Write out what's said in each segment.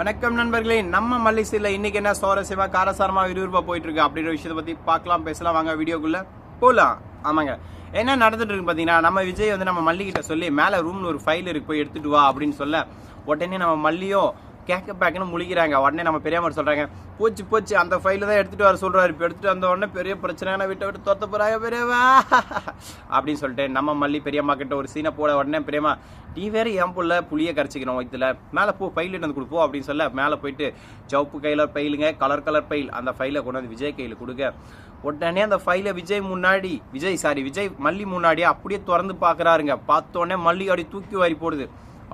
வணக்கம் நண்பர்களே நம்ம மல்லிசையில் இன்னைக்கு என்ன சுவாரஸ்யமா காரசாரமா விறுவிறுப்பா போயிட்டு இருக்கு அப்படின்ற விஷயத்தை பத்தி பார்க்கலாம் பேசலாம். வாங்க வீடியோக்குள்ள போகலாம் ஆமாங்க. என்ன நடந்துட்டு இருக்கு பாத்தீங்கன்னா நம்ம விஜய் வந்து நம்ம மல்லிகிட்ட சொல்லி மேல ரூம்ல ஒரு ஃபைல் இருக்கு போய் எடுத்துட்டு வா அப்படின்னு சொல்ல உடனே நம்ம மல்லியோ கேட்க பேக்குன்னு முழிக்கிறாங்க. உடனே நம்ம பெரியம்மா சொல்கிறாங்க போச்சு போச்சு அந்த ஃபைலில் தான் எடுத்துகிட்டு வர சொல்கிறாரு இப்போ எடுத்துகிட்டு வந்த உடனே பெரிய பிரச்சனை விட்டு விட்டு தொத்த போகிறாங்க பெரியவா அப்படின்னு சொல்லிட்டு நம்ம மல்லி பெரியம்மா கிட்ட ஒரு சீனை போட உடனே பெரியம்மா நீ வேற என் புள்ள புளியை கரைச்சிக்கணும் வயிற்றுல மேலே போ ஃபைல் எடுத்து கொடுப்போம் அப்படின்னு சொல்ல மேலே போயிட்டு சவுப்பு கையில் பைலுங்க கலர் கலர் பைல் அந்த ஃபைலை கொண்டு வந்து விஜய் கையில் கொடுக்க உடனே அந்த ஃபைலை விஜய் முன்னாடி விஜய் சாரி விஜய் மல்லி முன்னாடியே அப்படியே திறந்து பார்க்குறாருங்க பார்த்தோன்னே மல்லி அப்படியே தூக்கி வாரி போடுது.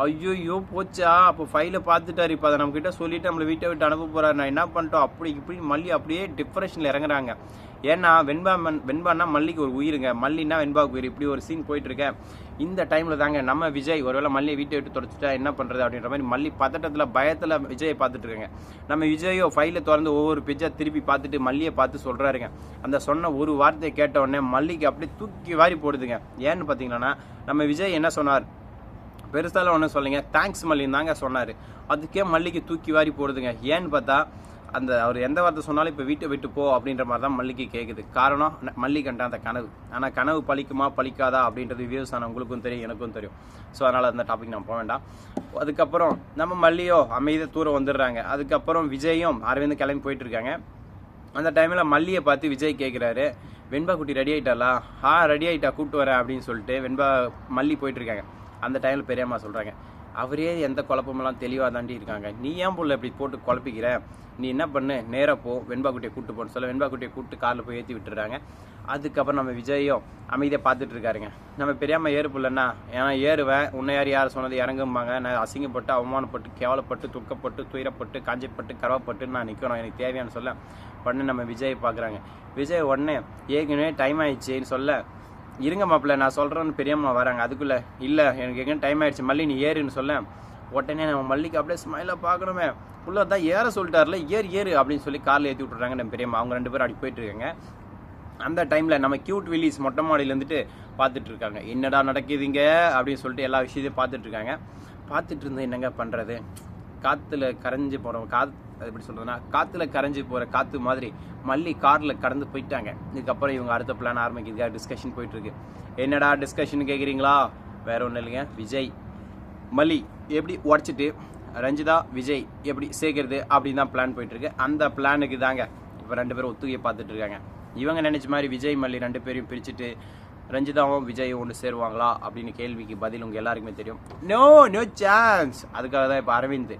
ஐயோ போச்சா? அப்போ ஃபைலை பார்த்துட்டாரு. இப்போ அதை நம்மக்கிட்ட சொல்லிட்டு நம்மளை வீட்டை விட்டு அனுப்ப போகிறாரு நான் என்ன பண்ணிட்டோம்? அப்படி இப்படி மல்லி அப்படியே டிப்ரெஷனில் இறங்குறாங்க. ஏன்னா வெண்பா மண் வெண்பான்னா மல்லிக்கு ஒரு உயிருங்க. மல்லின்னா வெண்பாவுக்கு உயிர். இப்படி ஒரு சீன் போயிட்டுருக்கேன். இந்த டைமில் தாங்க நம்ம விஜய் ஒருவேளை மல்லியை வீட்டை விட்டு தொடச்சிட்டா என்ன பண்ணுறது அப்படின்ற மாதிரி மல்லி பதட்டத்தில் பயத்தில் விஜயை பார்த்துட்டு இருக்காங்க நம்ம விஜயோ ஃபைலை திறந்து ஒவ்வொரு பிஜா திருப்பி பார்த்துட்டு மல்லியை பார்த்து சொல்கிறாருங்க அந்த சொன்ன ஒரு வார்த்தையை கேட்ட உடனே மல்லிக்கு அப்படியே தூக்கி வாரி போடுதுங்க. ஏன்னு பார்த்தீங்கன்னா நம்ம விஜய் என்ன சொன்னார்? பெருசால ஒன்றும் சொல்லுங்க தேங்க்ஸ் மல்லின்னு தாங்க சொன்னார். அதுக்கே மல்லிகை தூக்கி வாரி போடுதுங்க. ஏன்னு பார்த்தா அந்த அவர் எந்த வார்த்தை சொன்னாலும் இப்போ வீட்டை விட்டு போ அப்படின்ற மாதிரி தான் மல்லிகை கேட்குது காரணம் ந- மல்லி கண்ட அந்த கனவு. ஆனால் கனவு பழிக்குமா பலிக்காதா அப்படின்றது வியூஸ் ஆன உங்களுக்கும் தெரியும் எனக்கும் தெரியும். ஸோ அதனால் அந்த டாபிக் நான் போக வேண்டாம். அதுக்கப்புறம் நம்ம மல்லியோ அமைதியாக தூரம் வந்துடுறாங்க. அதுக்கப்புறம் விஜயும் அரவிந்த் கிளம்பி போயிட்டு இருக்காங்க அந்த டைமில் மல்லியை பார்த்து விஜய் கேட்குறாரு வெண்பா குட்டி ரெடி ஆயிட்டாளா? ஆ ரெடி ஆகிட்டா கூப்பிட்டு வரேன் அப்படின்னு சொல்லிட்டு வெண்பா மல்லி போயிட்டுருக்காங்க. அந்த டைமில் பெரியம்மா சொல்கிறாங்க அவரே எந்த குழப்பமெல்லாம் தெளிவாக தாண்டி இருக்காங்க. நீ ஏன் புள்ள இப்படி போட்டு குழப்பிக்கிற? நீ என்ன பண்ணு? நேராக போ வெண்பா குட்டியை கூட்டு போன்னு சொல்ல வெண்பா கூப்பிட்டு காரில் போய் ஏற்றி விட்டுறாங்க. அதுக்கப்புறம் நம்ம விஜயும் அமைதியாக பார்த்துட்டு இருக்காருங்க. நம்ம பெரியம்மா ஏறு புள்ளன்னா ஏன்னா ஏறுவேன்? உன்னை யார் யார் சொன்னது? இறங்கும்பாங்க. நான் அசிங்கப்பட்டு அவமானப்பட்டு கேவலப்பட்டு துக்கப்பட்டு துயரப்பட்டு காஞ்சப்பட்டு கரவப்பட்டு நான் நிற்கணும் எனக்கு தேவையான சொல்ல உடனே நம்ம விஜய் பார்க்குறாங்க. விஜய் உடனே ஏற்கனவே டைம் ஆயிடுச்சுன்னு சொல்ல இருங்க மாப்பிள்ள நான் சொல்கிறேன்னு பெரியம்மா வராங்க. அதுக்குள்ளே இல்லை எனக்கு எங்கே டைம் ஆயிடுச்சு. மல்லி நீ ஏறுன்னு சொல்ல. உடனே நம்ம மல்லிக்கு அப்படியே ஸ்மைலாக பார்க்கணுமே. உள்ளே தான் ஏற சொல்லிட்டார்ல ஏறு ஏறு அப்படின்னு சொல்லி காரில் ஏற்றி விட்டுறாங்க நம்ம பெரியம்மா. அவங்க ரெண்டு பேரும் அப்படி போயிட்டுருக்காங்க அந்த டைமில் நம்ம கியூட் வில்லிஸ் மொட்டை மாடியில இருந்துட்டு பார்த்துட்டு இருக்காங்க. என்னடா நடக்குதுங்க? அப்படின்னு சொல்லிட்டு எல்லா விஷயத்தையும் பார்த்துட்டு இருக்காங்க. பார்த்துட்டு இருந்து என்னங்க பண்ணுறது காற்றுல கரைஞ்சி போகிறோம் காத் அது எப்படி சொல்கிறதுனா காற்றுல கரைஞ்சு போகிற காற்று மாதிரி மல்லி காரில் கடந்து போயிட்டாங்க. இதுக்கப்புறம் இவங்க அடுத்த பிளான் ஆரம்பிக்கிறதுக்காக டிஸ்கஷன் போயிட்டுருக்கு. என்னடா டிஸ்கஷன் கேட்குறீங்களா வேற ஒன்றும் இல்லைங்க. விஜய் மல்லி எப்படி உடச்சிட்டு ரஞ்சிதா விஜய் எப்படி சேர்க்கறது அப்படின்னு தான் பிளான் போயிட்டுருக்கு. அந்த பிளானுக்கு தாங்க இப்போ ரெண்டு பேரும் ஒத்துகையை பார்த்துட்டு இருக்காங்க. இவங்க நினச்ச மாதிரி விஜய் மல்லி ரெண்டு பேரையும் பிரிச்சுட்டு ரஞ்சிதாவும் விஜயும் ஒன்று சேருவாங்களா அப்படின்னு கேள்விக்கு பதில் உங்கள் எல்லாருக்குமே தெரியும். நோ நோ சான்ஸ் அதுக்காக தான் இப்போ அரவிந்த்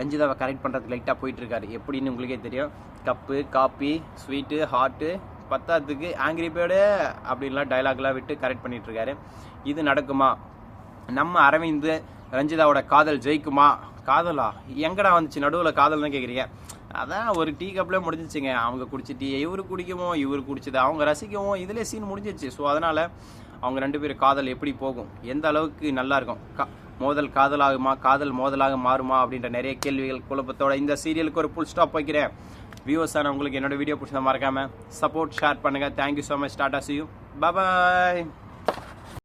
ரஞ்சிதாவை கரெக்ட் பண்ணுறதுக்கு லைட்டாக போயிட்டுருக்காரு. எப்படின்னு உங்களுக்கே தெரியும். கப்பு காப்பி ஸ்வீட்டு ஹாட்டு பத்தாத்துக்கு ஆங்கிரி பேர்டு அப்படின்லாம் டைலாக்லாம் விட்டு கரெக்ட் பண்ணிகிட்ருக்காரு இது நடக்குமா? நம்ம அரவிந்த் ரஞ்சிதாவோட காதல் ஜெயிக்குமா? காதலா? எங்கடா வந்துச்சு? நடுவில் காதல் தான் கேட்குறீங்க அதான் ஒரு டீ கப்பில் முடிஞ்சிச்சுங்க. அவங்க குடிச்சு டீ இவர் குடிக்கவும் இவர் குடிச்சது அவங்க ரசிக்கவும் இதிலே சீன் முடிஞ்சிச்சு. ஸோ அதனால் அவங்க ரெண்டு பேரும் காதல் எப்படி போகும்? எந்த அளவுக்கு நல்லா இருக்கும்? கா மோதல் காதலாகுமா காதல் மோதலாக மாறுமா அப்படின்ற நிறைய கேள்விகள் குழப்பத்தோட இந்த சீரியலுக்கு ஒரு ஃபுல் ஸ்டாப் வைக்கிறேன். வியூவர்ஸ் உங்களுக்கு என்னோட வீடியோ பிடிச்சதை மறக்காம சப்போர்ட் ஷேர் பண்ணுங்க. Thank you so much tata see you bye